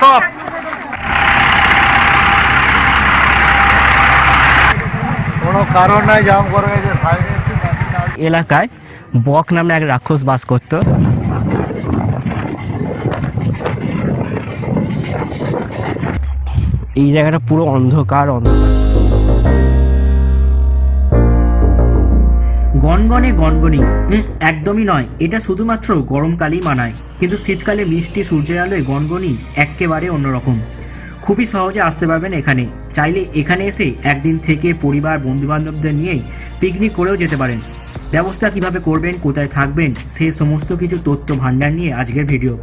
সব। কোনো কারণ নাই জাম করে গেছে এলাকায় বক নামে এক রাক্ষস বাস করত। এই জায়গাটা পুরো অন্ধকার অন্ধকার। গনগনে গনগনি একদমই নয়। এটা শুধুমাত্র গরমকালেই মানায়। কিন্তু শীতকালে মিষ্টি সূর্যের আলোয় গনগনি একেবারে অন্যরকম। খুবই সহজে আসতে পারবেন এখানে। চাইলে এখানে এসে একদিন থেকে পরিবার, বন্ধুবান্ধবদের নিয়ে পিকনিক করেও যেতে পারেন। ব্যবস্থা কীভাবে করবেন, কোথায় থাকবেন, সে সমস্ত কিছু তথ্য ভান্ডার নিয়ে আজকের ভিডিও।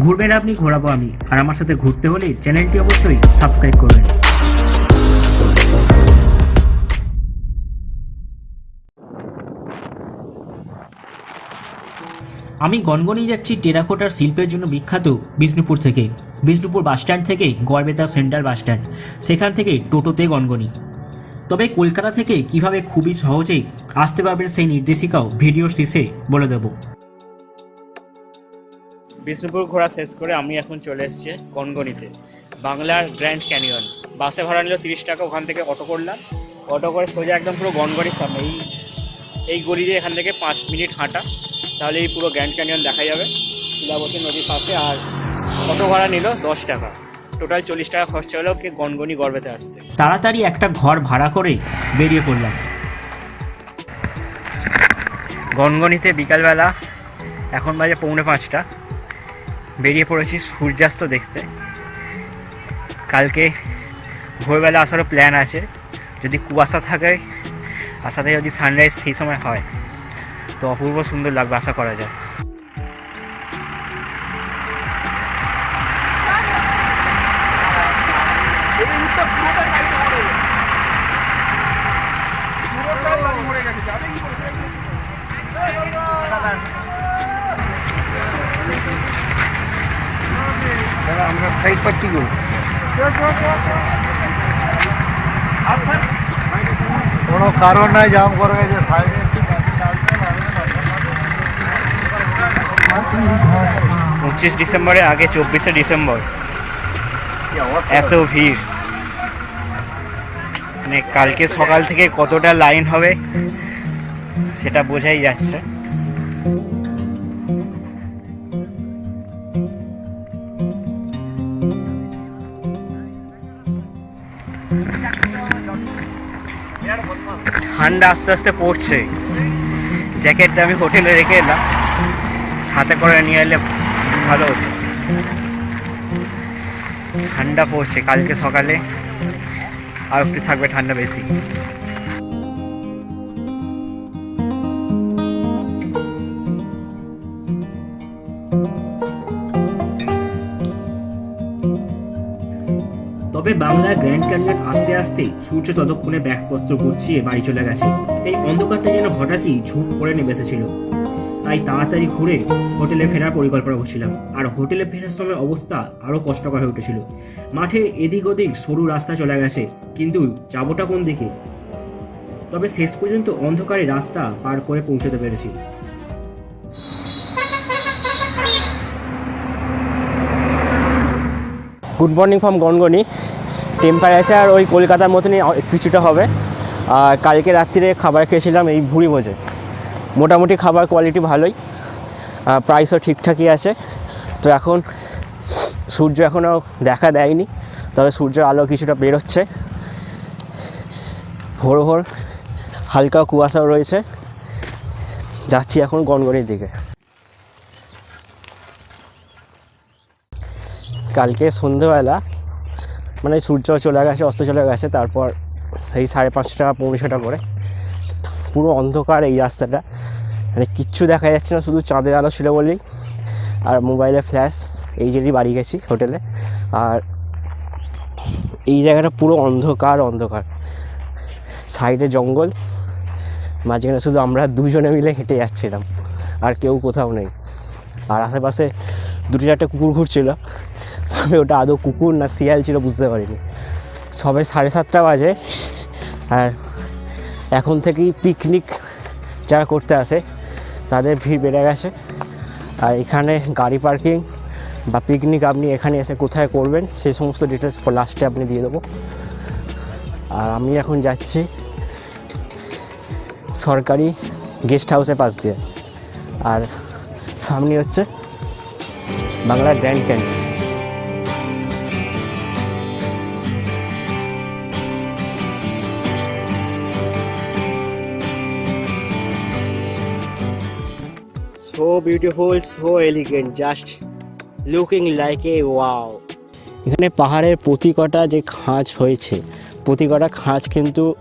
ঘুরবেন আপনি, ঘোরাবো আমি। আর আমার সাথে ঘুরতে হলে চ্যানেলটি অবশ্যই সাবস্ক্রাইব করবেন। আমি গনগনি যাচ্ছি টেরাকোটার শিল্পের জন্য বিখ্যাত বিষ্ণুপুর থেকে। বিষ্ণুপুর বাসস্ট্যান্ড থেকে গড়বেতা সেন্ট্রাল বাসস্ট্যান্ড সেখান থেকে টোটোতে গনগনি। তবে কলকাতা থেকে কীভাবে খুবই সহজেই আসতে পারবেন সেই নির্দেশিকাও ভিডিওর শেষে বলে দেব। বিষ্ণুপুর ঘোরা শেষ করে আমি এখন চলে এসেছি গনগনিতে, বাংলার গ্র্যান্ড ক্যানিয়ন। বাসে ভাড়া নিল তিরিশ টাকা, ওখান থেকে অটো করলাম। অটো করে সোজা একদম পুরো গনগনির সামনে। এই এই গলি দিয়ে এখান থেকে পাঁচ মিনিট হাঁটা। তাহলে এই পুরো গ্র্যান্ড ক্যানিয়ন দেখা যাবে। শিলাবতী নদীর পাশে আর অটো ভাড়া নিল দশ টাকা। টোটাল চল্লিশ টাকা খরচা হলো কি গনগনি গর্বেতে আসতে। তাড়াতাড়ি একটা ঘর ভাড়া করে বেরিয়ে পড়লাম। গনগনিতে বিকালবেলা এখন বাজে পৌনে পাঁচটা। বেরিয়ে পড়েছি সূর্যাস্ত দেখতে। কালকে ভোরবেলা আসারও প্ল্যান আছে। যদি কুয়াশা থাকে আর সাথে যদি সানরাইজ সেই সময় হয়। তো অপূর্ব সুন্দর লাগবে, আশা করা যায়। আমরা কোনো কারণ নাই, জাম করে গেছে সাইডে একটু গাড়ি দাঁড় পঁচিশ ডিসেম্বরের আগে চব্বিশে ডিসেম্বর। এত ভিড়। মানে কালকে সকাল থেকে কতটা লাইন হবে, সেটা বোঝাই যাচ্ছে। ঠান্ডা আস্তে আস্তে পড়ছে। জ্যাকেটটা আমি হোটেলে রেখে এলাম। সাথে করে নিয়ে এলে ভালো হতো। ঠান্ডা পড়ছে কালকে সকালে। আর একটু থাকবে ঠান্ডা বেশি। তবে বাংলার গ্র্যান্ড ক্যানিয়ন আস্তে আস্তে সূর্য ততক্ষণে ব্যাগপত্র গুছিয়ে বাড়ি চলে গেছে। এই অন্ধকারটা যেন হঠাৎই ঝুপ করে নেমে এসেছিল। তাই তাড়াতাড়ি ঘুরে হোটেলে ফেরার পরিকল্পনা করছিলাম। আর হোটেলে ফেরার সময় অবস্থা আরও কষ্টকর হয়ে উঠেছিল। মাঠের এদিক ওদিক সরু রাস্তা চলে গেছে, কিন্তু যাবোটা কোন দিকে? তবে শেষ পর্যন্ত অন্ধকারে রাস্তা পার করে পৌঁছতে পেরেছি। Good morning from Gangani temperature ওই কলকাতার মতনই কিছুটা হবে। আর কালকে রাত্রিরে খাবার খেয়েছিলাম এই ভুড়ি ভোজে। মোটামুটি খাবার কোয়ালিটি ভালোই প্রাইসও ঠিকঠাকই আছে। তো এখন সূর্য এখনও দেখা দেয়নি, তবে সূর্যের আলো কিছুটা বেরোচ্ছে। ভোর ভোর হালকা কুয়াশাও রয়েছে। যাচ্ছি এখন গনগনির দিকে। কালকে সন্ধেবেলা মানে সূর্য চলে গেছে, অস্ত চলে গেছে, তারপর এই সাড়ে পাঁচটা পৌনে করে। পুরো অন্ধকার এই রাস্তাটা। মানে কিচ্ছু দেখা যাচ্ছে না, শুধু চাঁদের আলো ছিল বলেই। আর মোবাইলে ফ্ল্যাশ, এই জেরই বাড়ি গেছি হোটেলে। আর এই জায়গাটা পুরো অন্ধকার অন্ধকার। সাইডে জঙ্গল, মাঝখানে শুধু আমরা দুজনে মিলে হেঁটে যাচ্ছিলাম, আর কেউ কোথাও নেই। আর আশেপাশে দুটো চারটে কুকুর ঘুরছিল। আমি ওটা আদৌ কুকুর না শিয়াল ছিল বুঝতে পারিনি। সবে সাড়ে সাতটা বাজে, আর এখন থেকেই পিকনিক যারা করতে আসে তাদের ভিড় বেড়ে গেছে। আর এখানে গাড়ি পার্কিং বা পিকনিক আপনি এখানে এসে কোথায় করবেন সেই সমস্ত ডিটেলস লাস্টে আপনি দিয়ে দেবো। আর আমি এখন যাচ্ছি সরকারি গেস্ট হাউসের পাশ দিয়ে। আর সামনে হচ্ছে Bangla grand canyon so beautiful so elegant just looking like a wow এখানে পাহাড়ের প্রতি কটা যে খাঁজ হয়েছে প্রতি কটা খাঁজ কিন্তু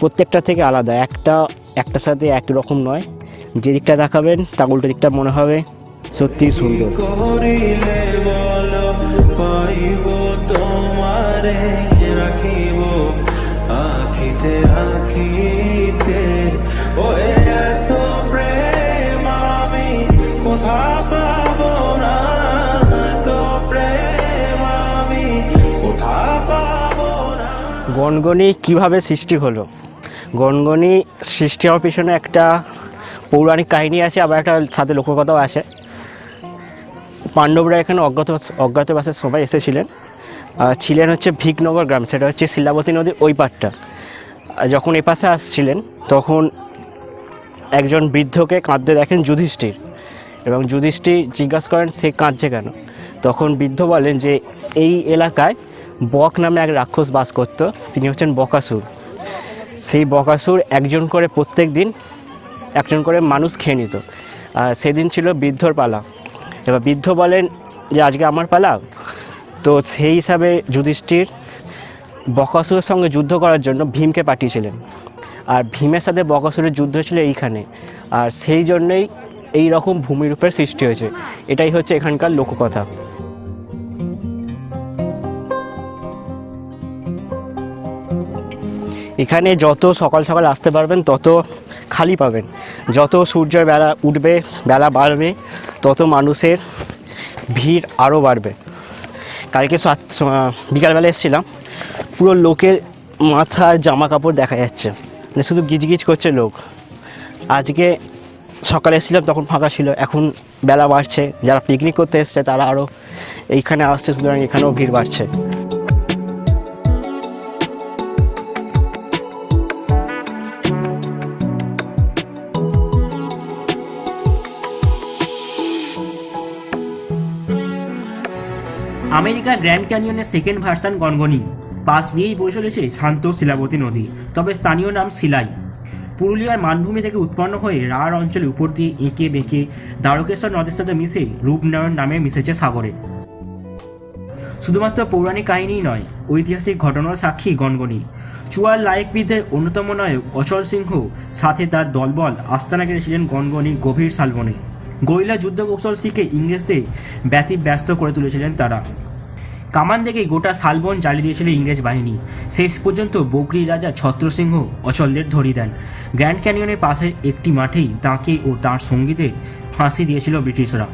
প্রত্যেকটা থেকে আলাদা একটা একটার সাথে একই রকম নয়। যে দিকটা দেখাবেন তার উল্টো দিকটা মনে হবে সত্যি সুন্দর। রাখিব আখিতে আখিতে গনগনি কীভাবে সৃষ্টি হলো? গনগনি সৃষ্টি হওয়ার পিছনে একটা পৌরাণিক কাহিনী আছে, আবার একটা সাথে লোককথাও আছে। পাণ্ডবরা এখানে অজ্ঞাত, অজ্ঞাতবাসের সবাই এসেছিলেন। ছিলেন হচ্ছে ভিকনগর গ্রাম, সেটা হচ্ছে শিলাবতী নদীর ওই আর যখন এ পাশে আসছিলেন, তখন একজন বৃদ্ধকে কাঁদতে দেখেন যুধিষ্ঠির। এবং যুধিষ্ঠির জিজ্ঞাসা করেন, সে কাঁদছে কেন? তখন বৃদ্ধ বলেন যে, এই এলাকায় বক নামে এক রাক্ষস বাস করতো, তিনি হচ্ছেন বকাসুর। সেই বকাসুর একজন করে প্রত্যেক দিন একজন করে মানুষ খেয়ে নিত। আর সেদিন ছিল বৃদ্ধর পালা। এবার বৃদ্ধ বলেন যে, আজকে আমার পালা? তো সেই হিসাবে যুধিষ্ঠির বকাসুরের সঙ্গে যুদ্ধ করার জন্য ভীমকে পাঠিয়েছিলেন। আর ভীমের সাথে বকাসুরের যুদ্ধ ছিল এইখানে। আর সেই জন্যই এই রকম ভূমিরূপের সৃষ্টি হয়েছে। এটাই হচ্ছে এখানকার লোককথা। এখানে যত সকাল সকাল আসতে পারবেন, তত খালি পাবেন। যত সূর্যের বেলা উঠবে, বেলা বাড়বে, তত মানুষের ভিড় আরও বাড়বে। কালকে সাত বিকালবেলা এসেছিলাম, পুরো লোকের মাথার জামা কাপড় দেখা যাচ্ছে। মানে শুধু গিজগিজ করছে লোক। আজকে সকালে এসেছিলাম, তখন ফাঁকা ছিল। এখন বেলা বাড়ছে। যারা পিকনিক করতে এসছে, তারা আরও এইখানে আসছে, সুতরাং এখানেও ভিড় বাড়ছে। আমেরিকা গ্র্যান্ড ক্যানিয়নের সেকেন্ড ভার্সান গনগনি। পাশ দিয়েই বয়ে চলেছে শান্ত শিলাবতী নদী, তবে স্থানীয় নাম শিলাই পুরুলিয়ার মানভূমি থেকে উৎপন্ন হয়ে রাঢ় অঞ্চলের উপর দিয়ে এঁকে বেঁকে দ্বারকেশ্বর নদের সাথে মিশে রূপনারায়ণ নামে মিশেছে সাগরে। শুধুমাত্র পৌরাণিক কাহিনীই নয়, ঐতিহাসিক ঘটনার সাক্ষী গনগনি চুয়ার লায়কবিদের অন্যতম নায়ক অচল সিংহ সাথে তার দলবল আস্তানা কেড়েছিলেন গনগনি গভীর শালবনে। গরিলা যুদ্ধ কৌশল শিখে ইংরেজদের ব্যতি ব্যস্ত করে তুলেছিলেন তারা। কামান দেখে গোটা শালবন জ্বালিয়ে দিয়েছিল ইংরেজ বাহিনী। শেষ পর্যন্ত বকরি রাজা ছত্রসিংহ অচলদের ধরিয়ে দেন। গ্র্যান্ড ক্যানিয়নের পাশের একটি মাঠেই তাঁকে ও তাঁর সঙ্গীদের ফাঁসি দিয়েছিল ব্রিটিশরা।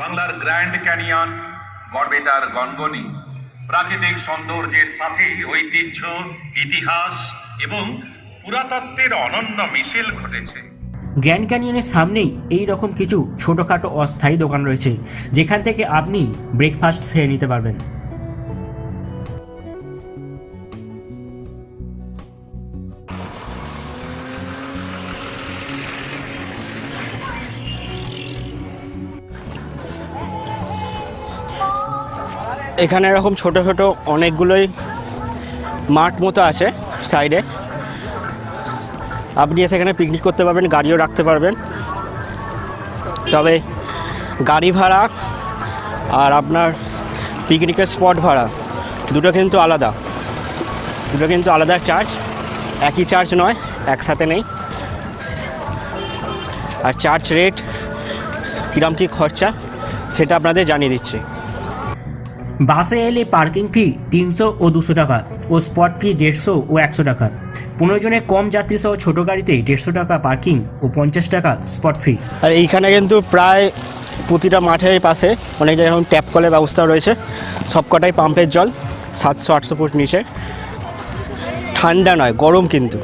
বাংলার গ্র্যান্ড ক্যানিয়ন গর্বে তার গনগনি প্রাকৃতিক সৌন্দর্যের সাথে ঐতিহ্য, ইতিহাস এবং পুরাতত্ত্বের অনন্য মিশেল ঘটেছে। গ্র্যান্ড ক্যানিয়নের সামনেই এই রকম কিছু ছোটোখাটো অস্থায়ী দোকান রয়েছে, যেখান থেকে আপনি ব্রেকফাস্ট সেরে নিতে পারবেন। এখানে এরকম ছোট ছোট অনেকগুলোই মাঠ মতো আছে সাইডে। আপনি এসে এখানে পিকনিক করতে পারবেন, গাড়িও রাখতে পারবেন। তবে গাড়ি ভাড়া আর আপনার পিকনিকের স্পট ভাড়া, দুটো কিন্তু আলাদা। দুটো কিন্তু আলাদা চার্জ একই চার্জ নয়, একসাথে নেই। আর চার্জ রেট কীরকম কী খরচা, সেটা আপনাদের জানিয়ে দিচ্ছে। বাসে এলে পার্কিং ফি তিনশো ও দুশো টাকা। ও স্পট ফি দেড়শো ও একশো টাকা। পনেরো জনের কম যাত্রী সহ ছোটো গাড়িতে দেড়শো টাকা পার্কিং ও পঞ্চাশ টাকা স্পট ফি। আর এইখানে কিন্তু প্রায় প্রতিটা মাঠের পাশে অনেক জায়গায় এখন ট্যাপ কলের ব্যবস্থা রয়েছে। সবকটাই পাম্পের জল, সাতশো আটশো ফুট নিচে। ঠান্ডা নয়, গরম কিন্তু।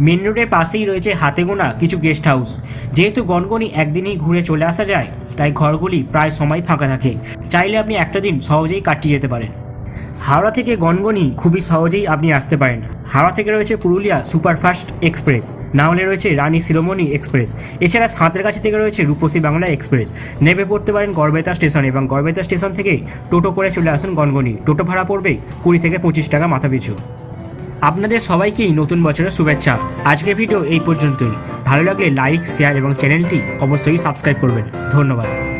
মেন রোডের পাশেই রয়েছে হাতে গোনা কিছু গেস্ট হাউস। যেহেতু গনগনি একদিনেই ঘুরে চলে আসা যায়, তাই ঘরগুলি প্রায় সময় ফাঁকা থাকে। চাইলে আপনি একটা দিন সহজেই কাটিয়ে যেতে পারেন। হাওড়া থেকে গনগনি খুবই সহজেই আপনি আসতে পারেন। হাওড়া থেকে রয়েছে পুরুলিয়া সুপারফাস্ট এক্সপ্রেস, না হলে রয়েছে রানী শিরোমণি এক্সপ্রেস। এছাড়া সাঁতের সাঁতরাগাছি থেকে রয়েছে রূপসী বাংলা এক্সপ্রেস। নেমে পড়তে পারেন গড়বেতা স্টেশনে এবং গড়বেতা স্টেশন থেকে টোটো করে চলে আসুন গনগনি। টোটো ভাড়া পড়বে কুড়ি থেকে পঁচিশ টাকা মাথা পিছু আপনাদের সবাইকেই নতুন বছরের শুভেচ্ছা। আজকের ভিডিও এই পর্যন্তই। ভালো লাগলে লাইক, শেয়ার এবং চ্যানেলটি অবশ্যই সাবস্ক্রাইব করবেন। ধন্যবাদ।